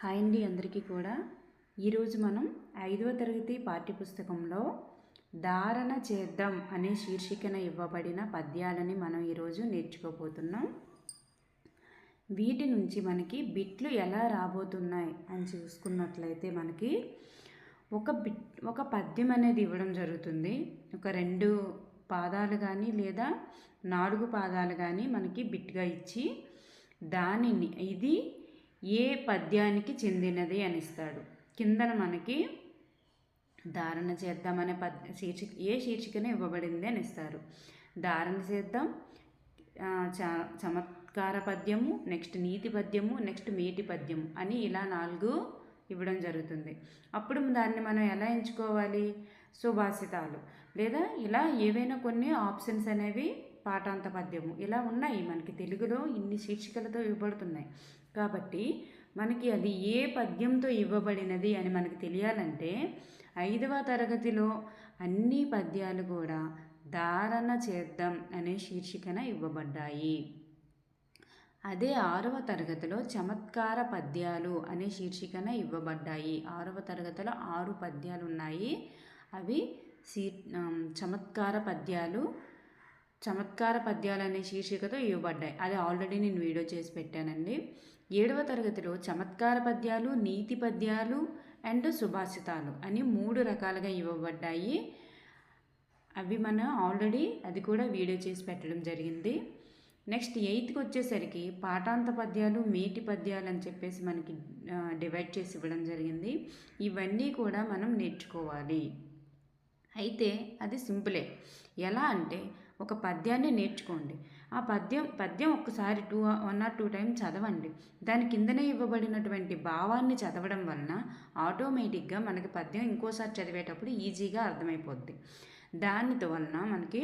Hi అండి అందరికీ కూడా. ఈరోజు మనం ఐదవ తరగతి పాఠ్యపుస్తకంలో ధారణ చేద్దాం అనే శీర్షికన ఇవ్వబడిన పద్యాలని మనం ఈరోజు నేర్చుకోబోతున్నాం. వీటి నుంచి మనకి బిట్లు ఎలా రాబోతున్నాయి అని చూసుకున్నట్లయితే మనకి ఒక బిట్ ఒక పద్యం అనేది ఇవ్వడం జరుగుతుంది. ఒక రెండు పాదాలు కానీ లేదా నాలుగు పాదాలు కానీ మనకి బిట్గా ఇచ్చి దానిని ఇది ఏ పద్యానికి చెందినది అని ఇస్తాడు కిందన మనకి ధారణ చేద్దామనే పద్ శీర్షిక ఏ శీర్షికన ఇవ్వబడింది అని ఇస్తారు ధారణ చేద్దాం. చ చమత్కార పద్యము నెక్స్ట్ నీతి పద్యము నెక్స్ట్ మేటి పద్యము అని ఇలా నాలుగు ఇవ్వడం జరుగుతుంది. అప్పుడు దాన్ని మనం ఎలా ఎంచుకోవాలి? సుభాషితాలు లేదా ఇలా ఏవైనా కొన్ని ఆప్షన్స్ అనేవి పాఠాంత పద్యము. ఇలా ఉన్నాయి మనకి తెలుగులో ఇన్ని శీర్షికలతో ఇవ్వబడుతున్నాయి. కాబట్టి మనకి అది ఏ పద్యంతో ఇవ్వబడినది అని మనకు తెలియాలంటే ఐదవ తరగతిలో అన్ని పద్యాలు కూడా ధారణ చేద్దాం అనే శీర్షికన ఇవ్వబడ్డాయి. అదే ఆరవ తరగతిలో చమత్కార పద్యాలు అనే శీర్షికన ఇవ్వబడ్డాయి. ఆరవ తరగతిలో ఆరు పద్యాలు ఉన్నాయి. అవి శీ చమత్కార పద్యాలు చమత్కార పద్యాలు అనే శీర్షికతో ఇవ్వబడ్డాయి. అది ఆల్రెడీ నేను వీడియో చేసి పెట్టానండి. ఏడవ తరగతిలో చమత్కార పద్యాలు నీతి పద్యాలు అండ్ సుభాషితాలు అని మూడు రకాలుగా ఇవ్వబడ్డాయి. అవి మనం ఆల్రెడీ అది కూడా వీడియో చేసి పెట్టడం జరిగింది. నెక్స్ట్ ఎయిత్కి వచ్చేసరికి పాఠాంత పద్యాలు మేటి పద్యాలు అని చెప్పేసి మనకి డివైడ్ చేసి ఇవ్వడం జరిగింది. ఇవన్నీ కూడా మనం నేర్చుకోవాలి. అయితే అది సింపులే. ఎలా అంటే ఒక పద్యాన్ని నేర్చుకోండి. ఆ పద్యం పద్యం ఒక్కసారి two one or two time చదవండి. దాని కిందనే ఇవ్వబడినటువంటి భావాన్ని చదవడం వలన ఆటోమేటిక్గా మనకి పద్యం ఇంకోసారి చదివేటప్పుడు ఈజీగా అర్థమైపోద్ది. దానితో వలన మనకి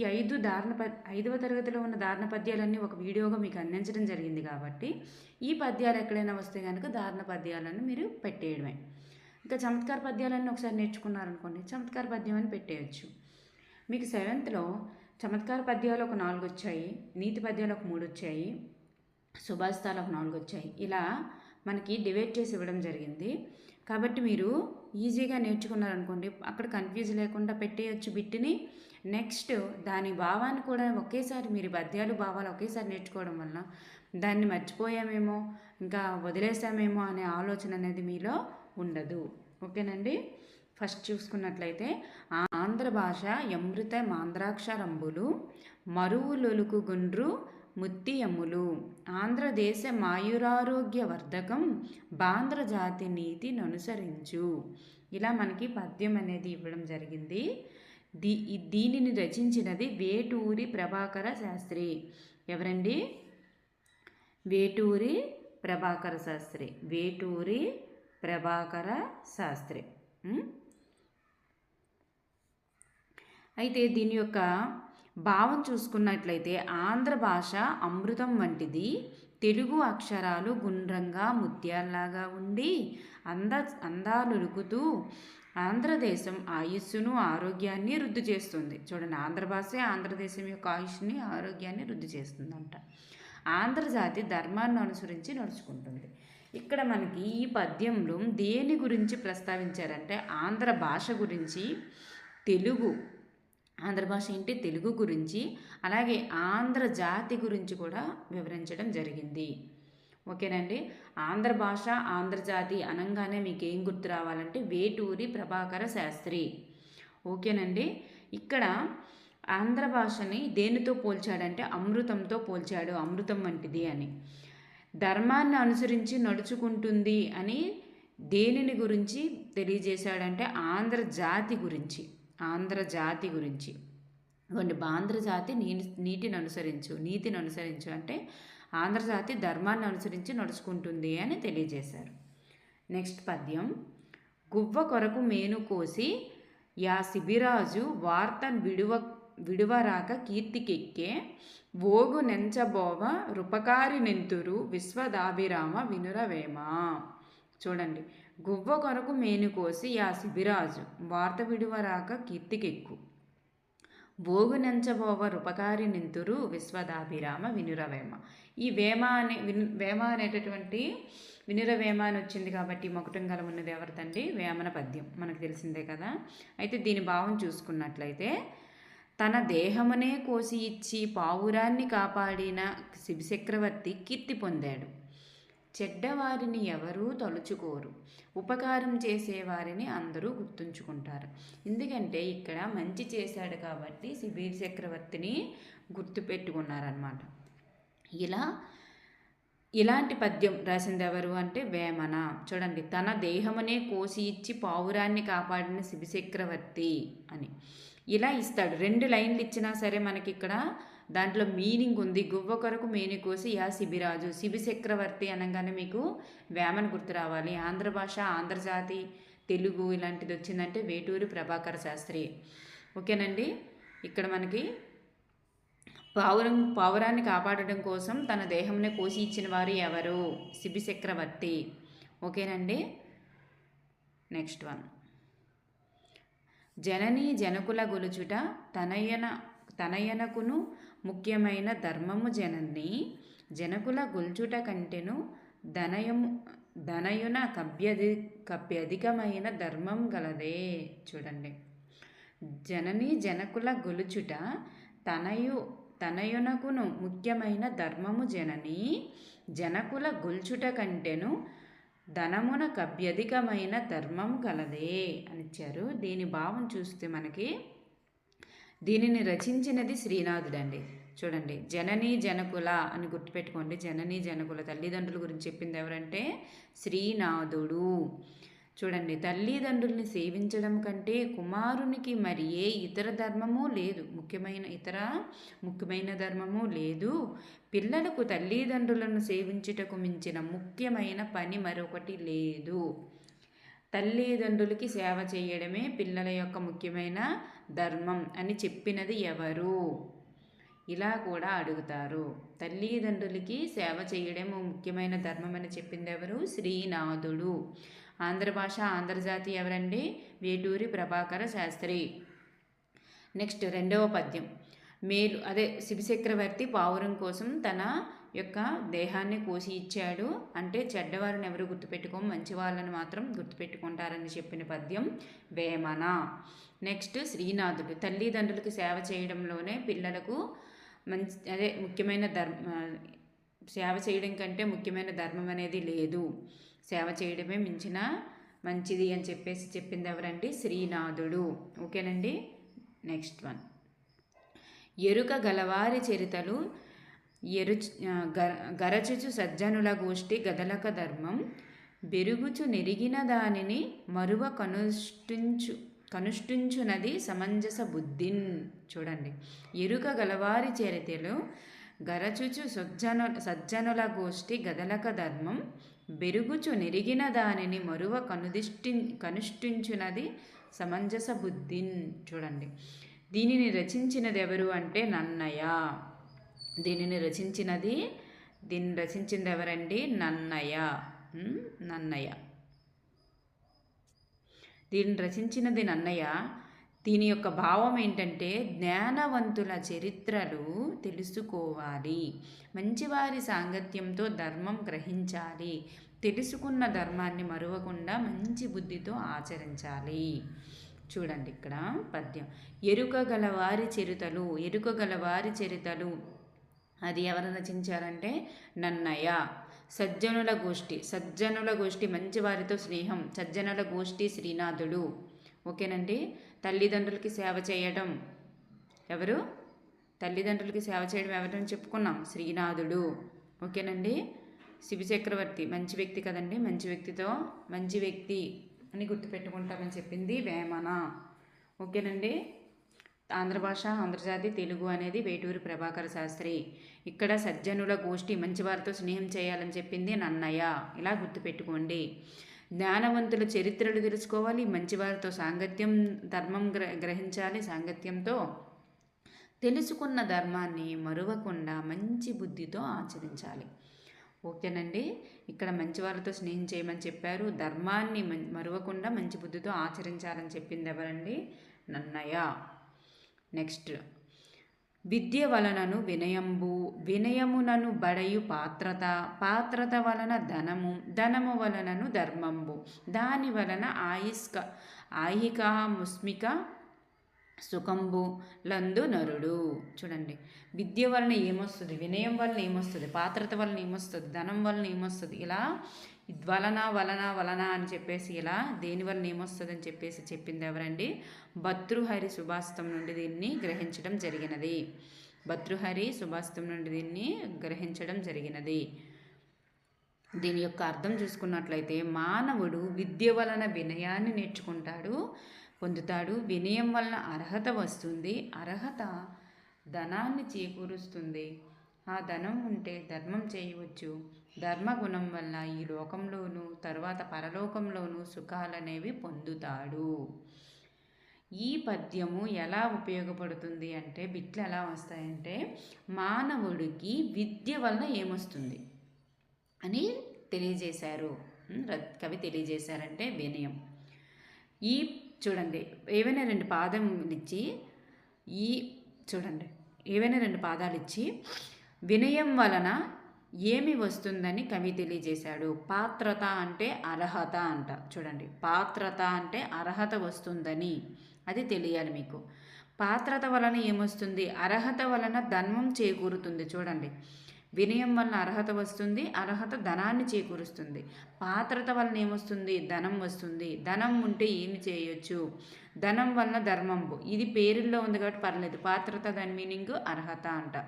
ఈ ఐదు దారుణ పద్ ఐదవ తరగతిలో ఉన్న దారుణ పద్యాలన్నీ ఒక వీడియోగా మీకు అందించడం జరిగింది కాబట్టి ఈ పద్యాలు ఎక్కడైనా వస్తే కనుక దారుణ పద్యాలను మీరు పెట్టేయడమే. ఇంకా చమత్కార పద్యాలన్నీ ఒకసారి నేర్చుకున్నారనుకోండి చమత్కార పద్యం అని పెట్టేయచ్చు. మీకు సెవెంత్లో చమత్కార పద్యాలు ఒక నాలుగు వచ్చాయి నీతి పద్యాలు ఒక మూడు వచ్చాయి సుభాషితాలు ఒక నాలుగు వచ్చాయి ఇలా మనకి డివైడ్ చేసి ఇవ్వడం జరిగింది. కాబట్టి మీరు ఈజీగా నేర్చుకున్నారనుకోండి అక్కడ కన్ఫ్యూజ్ లేకుండా పెట్టేయచ్చు బిట్టిని. నెక్స్ట్ దాని భావాన్ని కూడా ఒకేసారి మీరు పద్యాలు భావాలు ఒకేసారి నేర్చుకోవడం వల్ల దాన్ని మర్చిపోయామేమో ఇంకా వదిలేసామేమో అనే ఆలోచన అనేది మీలో ఉండదు. ఓకేనండి? ఫస్ట్ చూసుకున్నట్లయితే ఆంధ్ర భాష అమృత మాంద్రాక్షరంబులు మరువులొలుకు గుండ్రు ముత్తియములు ఆంధ్రదేశ మాయురారోగ్య వర్ధకం బాంధ్ర జాతి నీతిని అనుసరించు ఇలా మనకి పద్యం అనేది ఇవ్వడం జరిగింది. దీ దీనిని రచించినది వేటూరి ప్రభాకర శాస్త్రి. ఎవరండి? వేటూరి ప్రభాకర శాస్త్రి. వేటూరి ప్రభాకర శాస్త్రి. అయితే దీని యొక్క భావం చూసుకున్నట్లయితే ఆంధ్ర భాష అమృతం వంటిది. తెలుగు అక్షరాలు గుండ్రంగా ముత్యాల్లాగా ఉండి అంద అందాలురుకుతూ ఆంధ్రదేశం ఆయుస్సును ఆరోగ్యాన్ని వృద్ధి చేస్తుంది. చూడండి ఆంధ్ర భాషే ఆంధ్రదేశం యొక్క ఆయుష్ని ఆరోగ్యాన్ని వృద్ధి చేస్తుందంట. ఆంధ్రజాతి ధర్మాన్ని అనుసరించి నడుచుకుంటుంది. ఇక్కడ మనకి ఈ పద్యంలో దేని గురించి ప్రస్తావించారంటే ఆంధ్ర భాష గురించి తెలుగు ఆంధ్ర భాష ఏంటి? తెలుగు గురించి అలాగే ఆంధ్ర జాతి గురించి కూడా వివరించడం జరిగింది. ఓకేనండి? ఆంధ్ర భాష ఆంధ్రజాతి అనగానే మీకు ఏం గుర్తు రావాలంటే వేటూరి ప్రభాకర శాస్త్రి. ఓకేనండి? ఇక్కడ ఆంధ్ర భాషని దేనితో పోల్చాడంటే అమృతంతో పోల్చాడు. అమృతం వంటిది అని. ధర్మాన్ని అనుసరించి నడుచుకుంటుంది అని దేనిని గురించి తెలియజేశాడంటే ఆంధ్ర జాతి గురించి. ఆంధ్ర జాతి గురించి. కొన్ని బాంధ్ర జాతి నీ నీటిని అనుసరించు. నీతిని అనుసరించు అంటే ఆంధ్ర జాతి ధర్మాన్ని అనుసరించి నడుచుకుంటుంది అని తెలియజేశారు. నెక్స్ట్ పద్యం. గువ్వ కొరకు మేను కోసి యా శిబిరాజు వార్త విడువ విడువరాక కీర్తికెక్కే. ఓగు నెంచబోవ రూపకారి నెంతురు విశ్వదాభిరామ వినురవేమ. చూడండి గువ్వ కొరకు మేను కోసి యా శిబిరాజు వార్త విడువరాక కీర్తికెక్కు. భోగు రూపకారి నింతురు విశ్వదాభిరామ వినురవేమ. ఈ వేమ అనే విను వేమ అనేటటువంటి వినుర వేమ అని వచ్చింది కాబట్టి మొకటం గల ఉన్నది ఎవరిదండి? వేమన పద్యం. మనకు తెలిసిందే కదా? అయితే దీని భావం చూసుకున్నట్లయితే తన దేహమునే కోసి ఇచ్చి పావురాన్ని కాపాడిన శివచక్రవర్తి కీర్తి పొందాడు. చెడ్డవారిని ఎవరూ తలుచుకోరు. ఉపకారం చేసేవారిని అందరూ గుర్తుంచుకుంటారు. ఎందుకంటే ఇక్కడ మంచి చేశాడు కాబట్టి శిబీర్ చక్రవర్తిని గుర్తుపెట్టుకున్నారనమాట ఇలా ఇలాంటి పద్యం రాసింది ఎవరు అంటే వేమన. చూడండి తన దేహమునే కోసి ఇచ్చి పావురాన్ని కాపాడిన శిబిచక్రవర్తి అని. ఇలా ఇస్తాడు. రెండు లైన్లు ఇచ్చినా సరే మనకి ఇక్కడ దాంట్లో మీనింగ్ ఉంది. గువ్వ కొరకు మేని కోసి యా శిబిరాజు. శిబి చక్రవర్తి అనగానే మీకు వేమన గుర్తు రావాలి. ఆంధ్ర భాష ఆంధ్రజాతి తెలుగు ఇలాంటిది వచ్చిందంటే వేటూరి ప్రభాకర శాస్త్రి. ఓకేనండి? ఇక్కడ మనకి పావురం పావురాన్ని కాపాడడం కోసం తన దేహంని కోసి ఇచ్చిన వారు ఎవరు? శిబి చక్రవర్తి. ఓకేనండి? Next one. జననీ జనకుల గొలుచుట తనయన తనయనకును ముఖ్యమైన ధర్మము జనని జనకుల గొల్చుట కంటెను ధనయము ధనయున కభ్యధి కభ్యధికమైన ధర్మం గలదే. చూడండి. జనని జనకుల గొలుచుట తనయు తనయునకును ముఖ్యమైన ధర్మము జనని జనకుల గొల్చుట కంటెను ధనమున కభ్యధికమైన ధర్మం గలదే అనిచ్చారు దీని భావం చూస్తే మనకి దీనిని రచించినది శ్రీనాథుడండి. చూడండి జనని జనకుల అని గుర్తుపెట్టుకోండి. జనని జనకుల తల్లిదండ్రుల గురించి చెప్పింది ఎవరంటే శ్రీనాథుడు. చూడండి తల్లిదండ్రుల్ని సేవించడం కంటే కుమారునికి మరి ఏ ఇతర ధర్మము లేదు. ముఖ్యమైన ఇతర ముఖ్యమైన ధర్మము లేదు. పిల్లలకు తల్లిదండ్రులను సేవించుటకు మించిన ముఖ్యమైన పని మరొకటి లేదు. తల్లిదండ్రులకి సేవ చేయడమే పిల్లల యొక్క ముఖ్యమైన ధర్మం అని చెప్పినది ఎవరు? ఇలా కూడా అడుగుతారు. తల్లిదండ్రులకి సేవ చేయడం ముఖ్యమైన ధర్మం అని చెప్పింది ఎవరు? శ్రీనాథుడు. ఆంధ్ర భాష ఆంధ్రజాతి ఎవరండి? వేటూరి ప్రభాకర శాస్త్రి. నెక్స్ట్ రెండవ పద్యం. మేలు అదే శివచక్రవర్తి పావురం కోసం తన యొక్క దేహాన్ని కోసి ఇచ్చాడు. అంటే చెడ్డవారిని ఎవరు గుర్తుపెట్టుకో మంచి వాళ్ళని మాత్రం గుర్తుపెట్టుకుంటారని చెప్పిన పద్యం వేమన. నెక్స్ట్ శ్రీనాథుడు. తల్లిదండ్రులకు సేవ చేయడంలోనే పిల్లలకు మంచి అదే ముఖ్యమైన ధర్మ సేవ చేయడం కంటే ముఖ్యమైన ధర్మం అనేది లేదు. సేవ చేయడమే మించిన మంచిది అని చెప్పేసి చెప్పింది ఎవరండి? శ్రీనాథుడు. ఓకేనండి? నెక్స్ట్ వన్ ఎరుక గలవారి చరితలు ఎరు గరచుచు సజ్జనుల గోష్ఠి గదలక ధర్మం బెరుగుచు నెరిగిన దానిని మరువ కనుష్టించు కనుష్టించునది సమంజస బుద్ధిన్. చూడండి. ఎరుక గలవారి చరితలు గరచుచు సజ్జను సజ్జనుల గోష్ఠి గదలక ధర్మం బెరుగుచు నెరిగిన దానిని మరువ కనుదిష్టి కనుష్టించునది సమంజస బుద్ధిన్. చూడండి. దీనిని రచించినది ఎవరు అంటే నన్నయ్య. దీనిని రచించినది దీన్ని రచించింది ఎవరండి నన్నయ్య నన్నయ్య. దీన్ని రచించినది నన్నయ్య. దీని యొక్క భావం ఏంటంటే జ్ఞానవంతుల చరిత్రలు తెలుసుకోవాలి. మంచివారి సాంగత్యంతో ధర్మం గ్రహించాలి. తెలుసుకున్న ధర్మాన్ని మరువకుండా మంచి బుద్ధితో ఆచరించాలి. చూడండి ఇక్కడ పద్యం. ఎరుక గల వారి చరితలు ఎరుక గల వారి చరితలు అది ఎవరు రచించారంటే నన్నయ్య. సజ్జనుల గోష్ఠి సజ్జనుల గోష్ఠి మంచి వారితో స్నేహం సజ్జనుల గోష్ఠి శ్రీనాథుడు. ఓకేనండి? తల్లిదండ్రులకి సేవ చేయడం ఎవరు? తల్లిదండ్రులకి సేవ చేయడం ఎవరని చెప్పుకున్నాం శ్రీనాథుడు. ఓకేనండి? శివచక్రవర్తి మంచి వ్యక్తి కదండి. మంచి వ్యక్తితో మంచి వ్యక్తి అని గుర్తుపెట్టుకుంటామని చెప్పింది వేమన. ఓకేనండి? ఆంధ్ర భాష ఆంధ్రజాతి తెలుగు అనేది వేటూరి ప్రభాకర శాస్త్రి. ఇక్కడ సజ్జనుల గోష్ఠి మంచివారితో స్నేహం చేయాలని చెప్పింది నన్నయ్య. ఇలా గుర్తుపెట్టుకోండి. జ్ఞానవంతుల చరిత్రలు తెలుసుకోవాలి మంచివారితో సాంగత్యం ధర్మం గ్ర గ్రహించాలి సాంగత్యంతో తెలుసుకున్న ధర్మాన్ని మరువకుండా మంచి బుద్ధితో ఆచరించాలి. ఓకేనండి? ఇక్కడ మంచివారితో స్నేహం చేయమని చెప్పారు. ధర్మాన్ని మరువకుండా మంచి బుద్ధితో ఆచరించాలని చెప్పింది ఎవరండి? నన్నయ్య. నెక్స్ట్ విద్య వలనను వినయంబు వినయమునను బడయు పాత్రత పాత్రత వలన ధనము ధనము వలనను ధర్మంబు. దాని వలన ఆయుష్క ఆయిక ముస్మిక సుఖంబు లందు నరుడు. చూడండి. విద్య వలన ఏమొస్తుంది? వినయం వలన ఏమొస్తుంది? పాత్రత వలన ఏమొస్తుంది? ధనం వలన ఏమొస్తుంది? ఇలా వలన వలన వలన అని చెప్పేసి ఇలా దేని వలన ఏమొస్తుంది అని చెప్పేసి చెప్పింది ఎవరండి? భతృహరి సుభాస్తం నుండి దీన్ని గ్రహించడం జరిగినది. భతృహరి సుభాస్తం నుండి దీన్ని గ్రహించడం జరిగినది. దీని యొక్క అర్థం చూసుకున్నట్లయితే మానవుడు విద్య వలన వినయాన్ని నేర్చుకుంటాడు పొందుతాడు. వినయం వలన అర్హత వస్తుంది. అర్హత ధనాన్ని చేకూరుస్తుంది. ఆ ధనం ఉంటే ధర్మం చేయవచ్చు. ధర్మగుణం వల్ల ఈ లోకంలోనూ తర్వాత పరలోకంలోనూ సుఖాలనేవి పొందుతాడు. ఈ పద్యము ఎలా ఉపయోగపడుతుంది అంటే బిట్లు ఎలా వస్తాయంటే మానవుడికి విద్య వలన ఏమొస్తుంది అని తెలియజేశారు. కవి తెలియజేశారంటే వినయం. ఈ చూడండి ఏవైనా రెండు పాదం ఇచ్చి ఈ చూడండి ఏవైనా రెండు పాదాలు ఇచ్చి వినయం వలన ఏమి వస్తుందని కవి తెలియజేశాడు. పాత్రత అంటే అర్హత అంట. చూడండి. పాత్రత అంటే అర్హత వస్తుందని. అది తెలియాలి మీకు. పాత్రత వలన ఏమొస్తుంది? అర్హత వలన ధన్మం చేకూరుతుంది. చూడండి. వినయం వలన అర్హత వస్తుంది. అర్హత ధనాన్ని చేకూరుస్తుంది. పాత్రత వలన ఏమొస్తుంది? ధనం వస్తుంది. ధనం ఉంటే ఏమి చేయొచ్చు? ధనం వలన ధర్మంబు. ఇది పేరుల్లో ఉంది కాబట్టి పర్లేదు. పాత్రత దాని మీనింగ్ అర్హత అంట.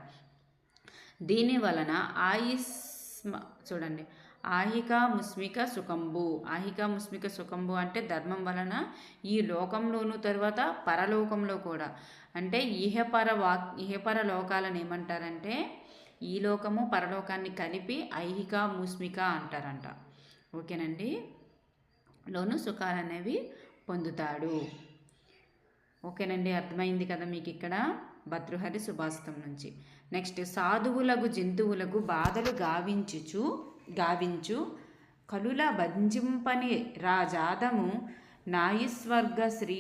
దీని వలన ఆయుస్మ చూడండి. ఆహిక ముస్మిక సుఖంబు. ఆహిక ముస్మిక సుఖంబు అంటే ధర్మం వలన ఈ లోకంలోను తర్వాత పరలోకంలో కూడా. అంటే ఇహపర వాక్ ఇహపర లోకాలను ఏమంటారంటే ఈ లోకము పరలోకాన్ని కలిపి ఐహిక ముస్మిక అంటారంట. ఓకేనండి? లోను సుఖాలు అనేవి పొందుతాడు. ఓకేనండి అర్థమైంది కదా మీకు ఇక్కడ భద్రుహరి సుభాస్తం నుంచి. నెక్స్ట్ సాధువులకు జంతువులకు బాధలు గావించుచు గావించు కలుల భంజింపని రాజాదము నాయుస్వర్గ శ్రీ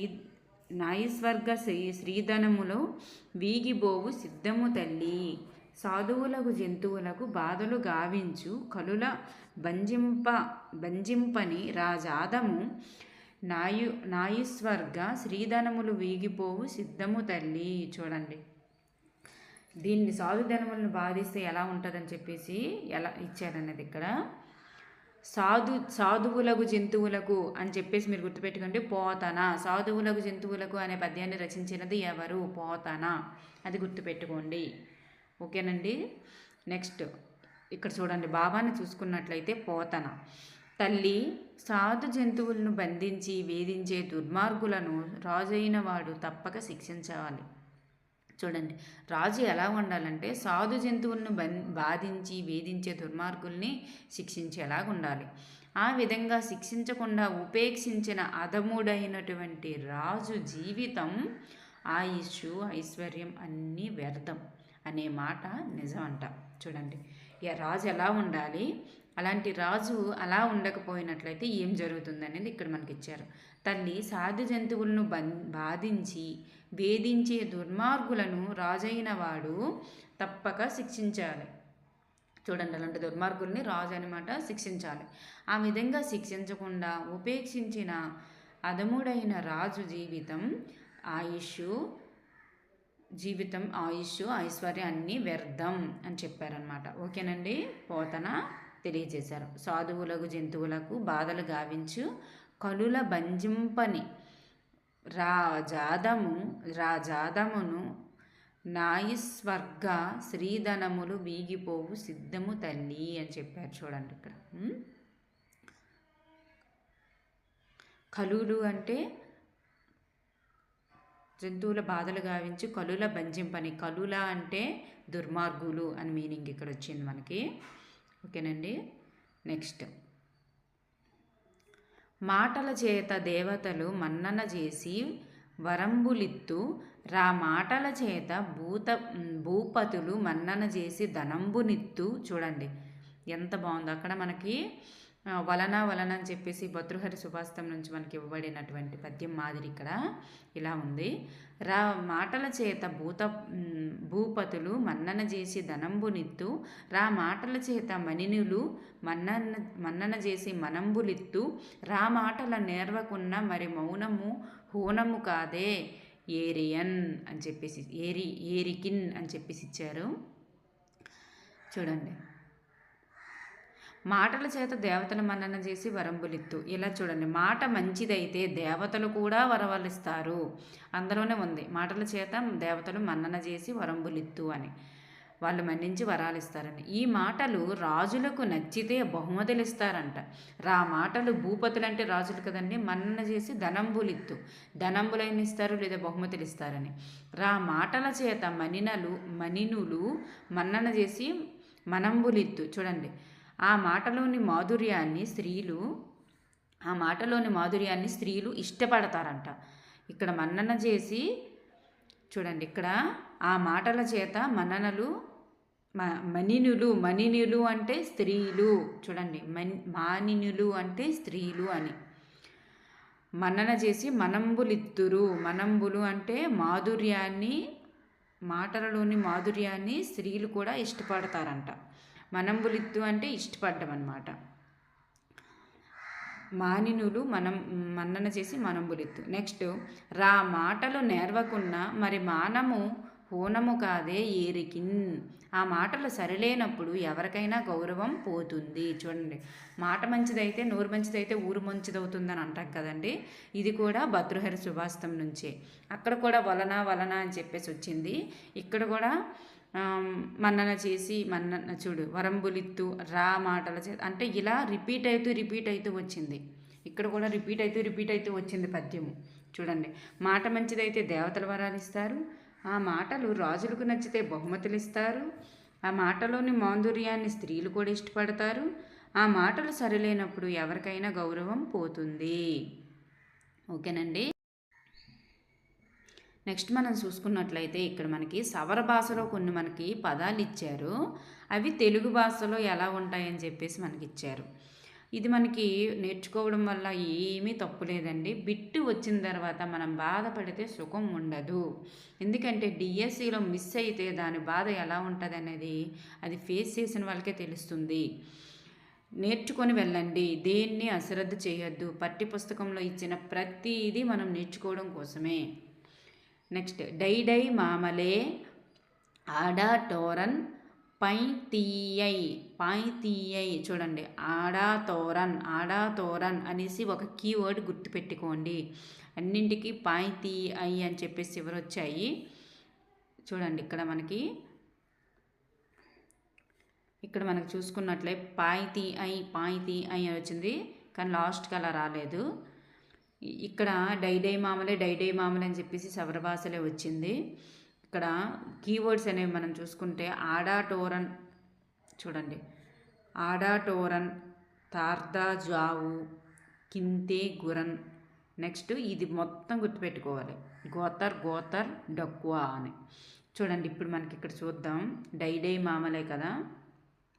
నాయుస్వర్గ శ్రీ శ్రీధనములో వీగిబోవు సిద్ధము తల్లి. సాధువులకు జంతువులకు బాధలు గావించు కలుల భంజింప భంజింపని రాజాదము నాయు నాయుస్వర్గ శ్రీధనములు వీగిపోవు సిద్ధము తల్లి. చూడండి. దీన్ని సాధుధనములను బాధిస్తే ఎలా ఉంటుందని చెప్పేసి ఎలా ఇచ్చారన్నది ఇక్కడ. సాధు సాధువులకు జంతువులకు అని చెప్పేసి మీరు గుర్తుపెట్టుకోండి పోతన. సాధువులకు జంతువులకు అనే పద్యాన్ని రచించినది ఎవరు? పోతన. అది గుర్తుపెట్టుకోండి. ఓకేనండి? నెక్స్ట్ ఇక్కడ చూడండి బాబాని చూసుకున్నట్లయితే పోతన. తల్లి సాధు జంతువులను బంధించి వేధించే దుర్మార్గులను రాజైన వాడు తప్పక శిక్షించాలి. చూడండి. రాజు ఎలా ఉండాలంటే సాధు జంతువులను బం బాధించి వేధించే దుర్మార్గుల్ని శిక్షించేలాగా ఉండాలి. ఆ విధంగా శిక్షించకుండా ఉపేక్షించిన అధముడైనటువంటి రాజు జీవితం ఆయుష్ ఐశ్వర్యం అన్నీ వ్యర్థం అనే మాట నిజం అంట చూడండి రాజు ఎలా ఉండాలి? అలాంటి రాజు అలా ఉండకపోయినట్లయితే ఏం జరుగుతుందనేది ఇక్కడ మనకి ఇచ్చారు తల్లి సాధు జంతువులను బం బాధించి వేధించే దుర్మార్గులను రాజైన వాడు తప్పక శిక్షించాలి. చూడండి అలాంటి దుర్మార్గుల్ని రాజు అనమాట శిక్షించాలి. ఆ విధంగా శిక్షించకుండా ఉపేక్షించిన అదముడైన రాజు జీవితం ఆయుష్ జీవితం ఆయుష్ ఐశ్వర్యం అన్నీ వ్యర్థం అని చెప్పారనమాట ఓకేనండి? పోతన? తెలియజేశారు. సాధువులకు జంతువులకు బాధలు గావించు కలుల భంజింపని రాజాదము రాజాదమును నాయిస్వర్గ శ్రీధనములు వీగిపోవు సిద్ధము తల్లి అని చెప్పారు చూడండి ఇక్కడ. కలులు అంటే జంతువుల బాధలు గావించి కలుల భంజింపని. కలుల అంటే దుర్మార్గులు అని మీనింగ్ ఇక్కడ వచ్చింది మనకి. ఓకేనండి. నెక్స్ట్. మాటల చేత దేవతలు మన్నన చేసి వరంబులిత్తు రా మాటల చేత భూత భూపతులు మన్నన చేసి ధనంబునిత్తు. చూడండి ఎంత బాగుంది. అక్కడ మనకి వలన వలన అని చెప్పేసి భద్రుహరి సుభాస్తం నుంచి మనకి ఇవ్వబడినటువంటి పద్యం మాదిరి ఇక్కడ ఇలా ఉంది. రా మాటల చేత భూత భూపతులు మన్నన చేసి ధనంబునిత్తు రా మాటల చేత మనినులు మన్నన మన్నన చేసి మనంబులిత్తు రా మాటల నేర్వకున్న మరి మౌనము హూనము కాదే ఏరియన్ అని చెప్పేసి ఏరి ఏరికిన్ అని చెప్పేసి ఇచ్చారు. చూడండి. మాటల చేత దేవతలు మన్నన చేసి వరంబులిత్తు. ఇలా చూడండి మాట మంచిదైతే దేవతలు కూడా వరవలిస్తారు. అందులోనే ఉంది మాటల చేత దేవతలు మన్నన చేసి వరంబులిత్తు అని. వాళ్ళు మన్నించి వరాలిస్తారని. ఈ మాటలు రాజులకు నచ్చితే బహుమతులు ఇస్తారంట రా మాటలు భూపతులు అంటే రాజులు కదండి మన్నన చేసి ధనంబులిత్తు. ధనంబులైన ఇస్తారు లేదా బహుమతులు ఇస్తారని రా మాటల చేత మనినలు మనినులు మన్నన చేసి మనంబులిత్తు. చూడండి ఆ మాటలోని మాధుర్యాన్ని స్త్రీలు ఆ మాటలోని మాధుర్యాన్ని స్త్రీలు ఇష్టపడతారంట. ఇక్కడ మన్నన చేసి చూడండి ఇక్కడ ఆ మాటల చేత మన్ననలు మ మనినులు మనినులు అంటే స్త్రీలు. చూడండి మన్ మానినులు అంటే స్త్రీలు అని. మన్నన చేసి మనంబులిత్తురు మనంబులు అంటే మాధుర్యాన్ని మాటలలోని మాధుర్యాన్ని స్త్రీలు కూడా ఇష్టపడతారంట. మనంబులిత్తు అంటే ఇష్టపడ్డం అనమాట మానినులు మనం మన్నన చేసి మనంబులిత్తు. నెక్స్ట్ రా మాటలు నేర్వకున్న మరి మానము హోనము కాదే ఏరికిన్. ఆ మాటలు సరిలేనప్పుడు ఎవరికైనా గౌరవం పోతుంది. చూడండి మాట మంచిదైతే నోరు మంచిదైతే ఊరు మంచిదవుతుందని అంటాం కదండి. ఇది కూడా భద్రహరి సుభాస్తం నుంచే. అక్కడ కూడా వలన వలన అని చెప్పేసి వచ్చింది. ఇక్కడ కూడా మన్నన చేసి మన్నన చూడు వరంబులిత్తు రా మాటల చే అంటే ఇలా రిపీట్ అవుతూ రిపీట్ అవుతూ వచ్చింది. ఇక్కడ కూడా రిపీట్ అవుతూ రిపీట్ అవుతూ వచ్చింది పద్యము. చూడండి మాట మంచిదైతే దేవతల వరాలు ఇస్తారు. ఆ మాటలు రాజులకు నచ్చితే బహుమతులు ఇస్తారు. ఆ మాటలోని మాధుర్యాన్ని స్త్రీలు కూడా ఇష్టపడతారు. ఆ మాటలు సరిలేనప్పుడు ఎవరికైనా గౌరవం పోతుంది. ఓకేనండి? నెక్స్ట్ మనం చూసుకున్నట్లయితే ఇక్కడ మనకి సవర భాషలో కొన్ని మనకి పదాలు ఇచ్చారు. అవి తెలుగు భాషలో ఎలా ఉంటాయని చెప్పేసి మనకి ఇచ్చారు ఇది మనకి నేర్చుకోవడం వల్ల ఏమీ తప్పు లేదండి బిట్టు వచ్చిన తర్వాత మనం బాధపడితే సుఖం ఉండదు. ఎందుకంటే డిఎస్సిలో మిస్ అయితే దాని బాధ ఎలా ఉంటుంది అనేది అది ఫేస్ చేసిన వాళ్ళకే తెలుస్తుంది. నేర్చుకొని వెళ్ళండి. దేన్ని అశ్రద్ధ చేయొద్దు. పఠ్య పుస్తకంలో ఇచ్చిన ప్రతిదీ మనం నేర్చుకోవడం కోసమే. నెక్స్ట్ డై డై మామలే ఆడా టోరన్ పై తీయై పై తీయై. చూడండి ఆడా తోరన్ ఆడా తోరన్ అనేసి ఒక కీవర్డ్ గుర్తుపెట్టుకోండి. అన్నింటికి పాయ్ తీ ఐ అని చెప్పేసి ఎవరు వచ్చాయి చూడండి ఇక్కడ మనకి ఇక్కడ మనకు చూసుకున్నట్లే పాయ్ తీ ఐ పాయ్ తీ అని వచ్చింది. కానీ లాస్ట్ అలా రాలేదు. ఇక్కడ డైడై మామలే డైడై మామలే అని చెప్పేసి సవరభాషలే వచ్చింది. ఇక్కడ కీవర్డ్స్ అనేవి మనం చూసుకుంటే ఆడా టోరన్ చూడండి. ఆడా టోరన్ తార్దా జావు కింతే గురన్. నెక్స్ట్ ఇది మొత్తం గుర్తుపెట్టుకోవాలి. గోతర్ గోతర్ డక్కువా అని. చూడండి ఇప్పుడు మనకి ఇక్కడ చూద్దాం. డైడై మామలే కదా.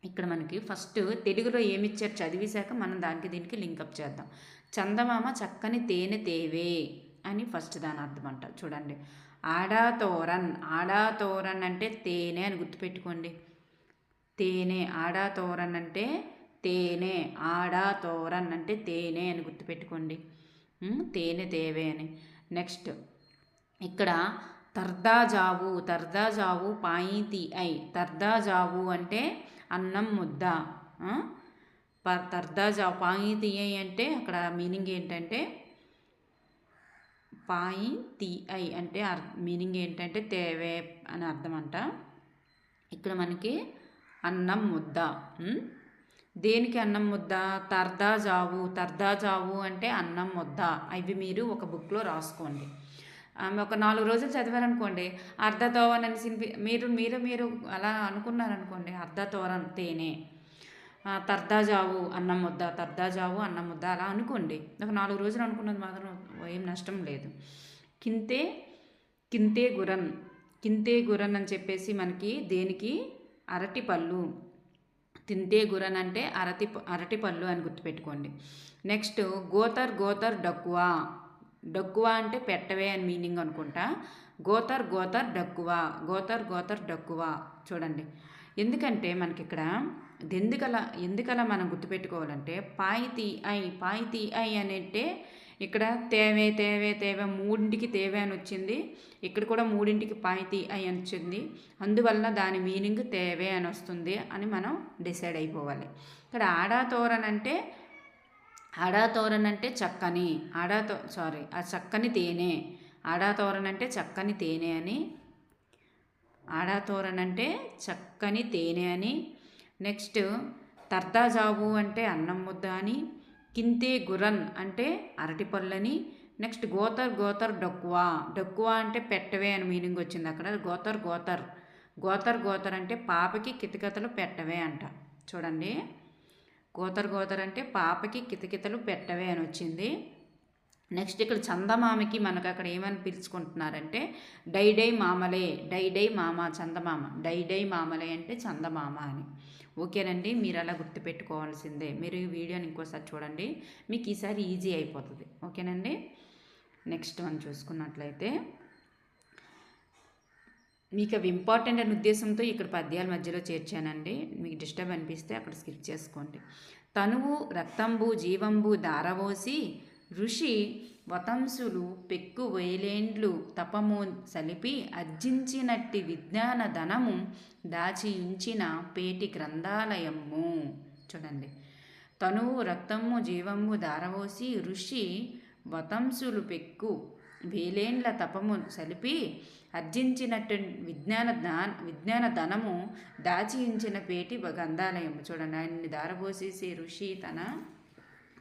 ఇక్కడ మనకి ఫస్ట్ తెలుగులో ఏమిచ్చారు చదివేశాక మనం దానికి దీనికి లింకప్ చేద్దాం. చందమామ చక్కని తేనె తేవే అని ఫస్ట్ దాని అర్థం అంట. చూడండి. ఆడా తోరన్ ఆడా తోరన్ అంటే తేనె అని గుర్తుపెట్టుకోండి. తేనె ఆడా తోరన్ అంటే తేనె ఆడా తోరన్ అంటే తేనె అని గుర్తుపెట్టుకోండి. తేనె తేవే అని. నెక్స్ట్ ఇక్కడ తర్దా జావు పాయింతి జావు ఐ. తర్దాజావు అంటే అన్నం ముద్ద. పర్ తర్దా పాయి తీయ అంటే అక్కడ మీనింగ్ ఏంటంటే పాయి తీఐ అంటే అర్ మీనింగ్ ఏంటంటే తేవే అని అర్థం అంట ఇక్కడ మనకి అన్నం ముద్ద దేనికి అన్నం ముద్ద? తర్దా జావు తర్దా జావు అంటే అన్నం ముద్ద. అవి మీరు ఒక బుక్లో రాసుకోండి. ఒక నాలుగు రోజులు చదివారనుకోండి అర్ధ తోవన్ అని మీరు మీరు మీరు అలా అనుకున్నారనుకోండి అర్ధ తోరన్ తేనె తర్దాజావు తర్దా జావు అన్నం ముద్ద తర్దా జావు అన్నం ముద్ద అలా అనుకోండి. ఒక నాలుగు రోజులు అనుకున్నది మాత్రం ఏం నష్టం లేదు. కింతే కింతే గురన్ కింతే గురన్ అని చెప్పేసి మనకి దేనికి? అరటి పళ్ళు. తింతే గురన్ అంటే అరటి అరటి పళ్ళు అని గుర్తుపెట్టుకోండి. నెక్స్ట్ గోతర్ గోతర్ డక్కువా. డక్కువా అంటే పెట్టవే అని మీనింగ్ అనుకుంటా. గోతర్ గోతర్ డక్కువా. గోతర్ గోతర్ డక్కువా. చూడండి. ఎందుకంటే మనకి ఇక్కడ ఎందుకలా ఎందుకలా మనం గుర్తుపెట్టుకోవాలంటే పాయితి ఐ పాయితి ఐ అనేటే ఇక్కడ తేవే తేవే తేవే మూడింటికి తేవే అని వచ్చింది. ఇక్కడ కూడా మూడింటికి పాయితీ అని వచ్చింది. అందువల్ల దాని మీనింగ్ తేవే అని వస్తుంది అని మనం డిసైడ్ అయిపోవాలి. ఇక్కడ ఆడాతోరన్ అంటే ఆడాతోరన్ అంటే చక్కని ఆడాతో సారీ ఆ చక్కని తేనె ఆడాతోరన్ అంటే చక్కని తేనె అని ఆడాతోరన్ అంటే చక్కని తేనె అని నెక్స్ట్ తర్దాజావు అంటే అన్నం ముద్ద అని కింతే గురన్ అంటే అరటిపళ్ళని నెక్స్ట్ గోతర్ గోతర్ డక్కువా డక్కువా అంటే పెట్టవే అని మీనింగ్ వచ్చింది అక్కడ. గోతర్ గోతర్. గోతర్ గోతర్ అంటే పాపకి కితకితలు పెట్టవే అంట. చూడండి. గోతర్ గోతర్ అంటే పాపకి కితకితలు పెట్టవే అని వచ్చింది. నెక్స్ట్ ఇక్కడ చందమామకి మనకు అక్కడ ఏమని పిలుచుకుంటున్నారంటే డై డై మామలే డై డై మామ చందమామ. డై డై మామలే అంటే చందమామ అని. ఓకేనండి మీరు అలా గుర్తుపెట్టుకోవాల్సిందే. మీరు ఈ వీడియోని ఇంకోసారి చూడండి మీకు ఈసారి ఈజీ అయిపోతుంది. ఓకేనండి? నెక్స్ట్ వన్ చూసుకున్నట్లయితే మీకు అవి ఇంపార్టెంట్ అనే ఉద్దేశంతో ఇక్కడ పద్యాల మధ్యలో చేర్చానండి. మీకు డిస్టర్బ్ అనిపిస్తే అక్కడ స్కిప్ చేసుకోండి. తనువు రక్తంబు జీవంబు దారవోసి ఋషి వతంసులు పెక్కు వేలేండ్లు తపము సలిపి అర్జించినట్టి విజ్ఞాన ధనము దాచియుంచిన పేటి గ్రంథాలయము. చూడండి. తనువు రక్తము జీవము దారవోసి ఋషి వతంసులు పెక్కు వేలేండ్ల తపము సలిపి అర్జించినట్టు విజ్ఞాన జ్ఞా విజ్ఞాన ధనము దాచియించిన పేటి గ్రంథాలయం చూడండి. ఆయన్ని దారబోసేసి ఋషి తన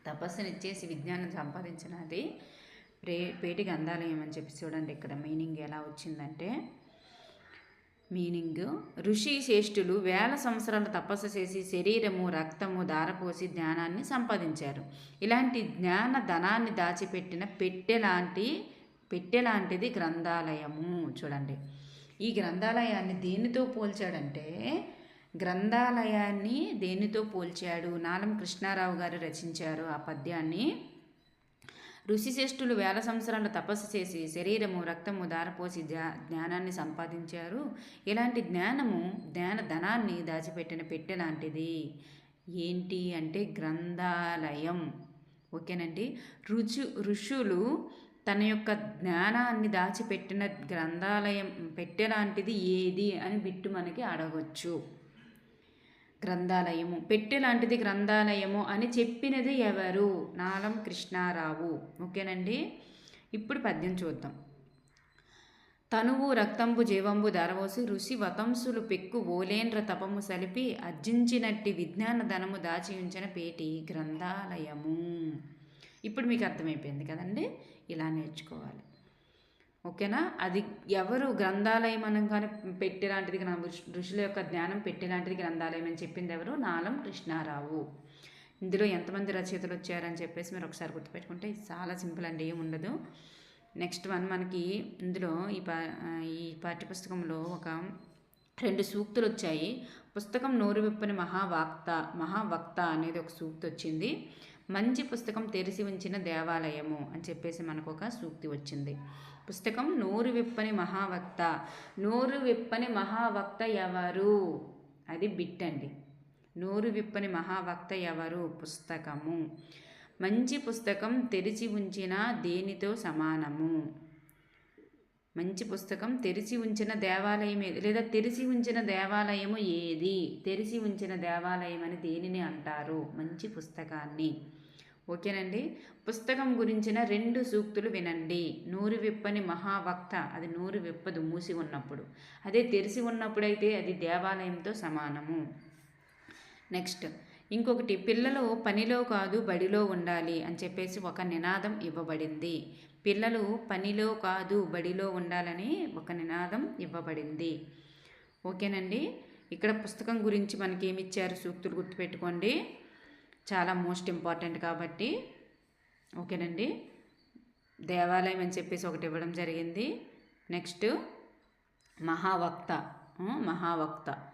తపస్సునిచ్చేసి విజ్ఞానం సంపాదించినది ప్రే పేటి గ్రంథాలయం అని చెప్పి చూడండి ఇక్కడ మీనింగ్ ఎలా వచ్చిందంటే మీనింగ్ ఋషి శ్రేష్ఠులు వేల సంవత్సరాలు తపస్సు చేసి శరీరము రక్తము దారపోసి జ్ఞానాన్ని సంపాదించారు. ఇలాంటి జ్ఞాన ధనాన్ని దాచిపెట్టిన పెట్టె లాంటి పెట్టె లాంటిది గ్రంథాలయము. చూడండి. ఈ గ్రంథాలయాన్ని దేనితో పోల్చాడంటే గ్రంథాలయాన్ని దేనితో పోల్చాడు? నాలం కృష్ణారావు గారు రచించారు ఆ పద్యాన్ని. ఋషిశ్రేష్ఠులు వేల సంవత్సరాలు తపస్సు చేసి శరీరము రక్తము దారపోసి జ్ఞానాన్ని సంపాదించారు. ఇలాంటి జ్ఞానము జ్ఞాన ధనాన్ని దాచిపెట్టిన పెట్టె లాంటిది. ఏంటి అంటే గ్రంథాలయం. ఓకేనండి? రుచు ఋషులు తన యొక్క జ్ఞానాన్ని దాచిపెట్టిన గ్రంథాలయం పెట్టెలాంటిది ఏది అని బిట్టు మనకి అడగొచ్చు. గ్రంథాలయము. పెట్టె లాంటిది గ్రంథాలయము అని చెప్పినది ఎవరు? నాలం కృష్ణారావు. ఓకేనండి? ఇప్పుడు పద్యం చూద్దాం. తనువు రక్తంబు జీవంబు ధరవోసి ఋషి వతంసులు పెక్కు ఓలేంద్ర తపము సలిపి అర్జించినట్టి విజ్ఞాన ధనము దాచి ఉంచిన పేటి గ్రంథాలయము. ఇప్పుడు మీకు అర్థమైపోయింది కదండి? ఇలా నేర్చుకోవాలి. ఓకేనా? అది ఎవరు గ్రంథాలయం అనగానే పెట్టేలాంటిది ఋషుల యొక్క జ్ఞానం పెట్టేలాంటిది గ్రంథాలయం అని చెప్పింది ఎవరు? నాలం కృష్ణారావు. ఇందులో ఎంతమంది రచయితలు వచ్చారని చెప్పేసి మీరు ఒకసారి గుర్తుపెట్టుకుంటే చాలా సింపుల్ అండి ఏమి ఉండదు. నెక్స్ట్ వన్ మనకి ఇందులో ఈ పా ఈ పాఠ్యపుస్తకంలో ఒక రెండు సూక్తులు వచ్చాయి. పుస్తకం నోరు విప్పని మహావాక్త మహావక్త అనేది ఒక సూక్తి వచ్చింది మంచి పుస్తకం తెరిచి ఉంచిన దేవాలయము అని చెప్పేసి మనకు ఒక సూక్తి వచ్చింది. పుస్తకం నోరు విప్పని మహావక్త. నోరు విప్పని మహావక్త ఎవరు? అది బిట్టండి నోరు విప్పని మహావక్త ఎవరు? పుస్తకము. మంచి పుస్తకం తెరిచి ఉంచిన దేనితో సమానము? మంచి పుస్తకం తెరిచి ఉంచిన దేవాలయం ఏది లేదా తెరిచి ఉంచిన దేవాలయము ఏది? తెరిచి ఉంచిన దేవాలయం అని దేనిని అంటారు? మంచి పుస్తకాన్ని. ఓకేనండి? పుస్తకం గురించిన రెండు సూక్తులు వినండి. నూరు విప్పని మహావక్త అది నూరు విప్పదు మూసి ఉన్నప్పుడు. అదే తెరిచి ఉన్నప్పుడైతే అది దేవాలయంతో సమానము. నెక్స్ట్ ఇంకొకటి పిల్లలు పనిలో కాదు బడిలో ఉండాలి అని చెప్పేసి ఒక నినాదం ఇవ్వబడింది. పిల్లలు పనిలో కాదు బడిలో ఉండాలని ఒక నినాదం ఇవ్వబడింది. ఓకేనండి? ఇక్కడ పుస్తకం గురించి మనకి ఏమి ఇచ్చారు సూక్తులు గుర్తుపెట్టుకోండి. చాలా మోస్ట్ ఇంపార్టెంట్ కాబట్టి. ఓకేనండి? దేవాలయం అని చెప్పేసి ఒకటి ఇవ్వడం జరిగింది. నెక్స్ట్ మహావక్త. మహావక్త.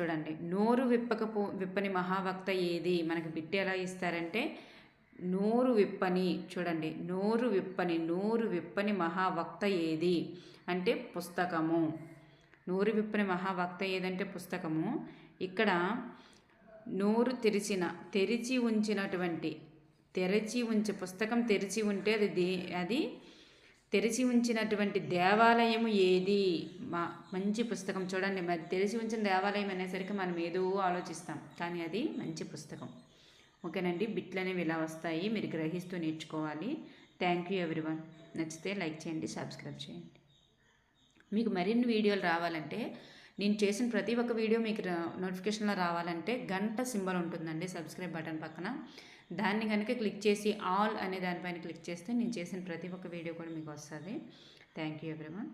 చూడండి. నోరు విప్పకపో విప్పని మహావక్త ఏది? మనకి బిట్టి ఎలా ఇస్తారంటే నోరు విప్పని చూడండి నోరు విప్పని నోరు విప్పని మహావక్త ఏది? అంటే పుస్తకము. నోరు విప్పని మహావక్త ఏదంటే పుస్తకము? ఇక్కడ నోరు తెరిచిన తెరిచి ఉంచినటువంటి తెరిచి ఉంచి పుస్తకం తెరిచి ఉంటే అది దే అది తెరిచి ఉంచినటువంటి దేవాలయము ఏది? మా మంచి పుస్తకం చూడండి. మరి తెరిచి ఉంచిన దేవాలయం అనేసరికి మనం ఏదో ఆలోచిస్తాం. కానీ అది మంచి పుస్తకం. ఓకేనండి? బిట్లు అనేవి ఇలా వస్తాయి? మీరు గ్రహిస్తూ నేర్చుకోవాలి. థ్యాంక్ యూ ఎవ్రీవన్ నచ్చితే లైక్ చేయండి సబ్స్క్రైబ్ చేయండి. మీకు మరిన్ని వీడియోలు రావాలంటే నేను చేసిన ప్రతి ఒక్క వీడియో మీకు నోటిఫికేషన్లో రావాలంటే గంట సింబల్ ఉంటుందండి సబ్స్క్రైబ్ బటన్ పక్కన. దాన్ని కనుక క్లిక్ చేసి ఆల్ అనే దానిపైన క్లిక్ చేస్తే నేను చేసిన ప్రతి ఒక్క వీడియో కూడా మీకు వస్తుంది. Thank you everyone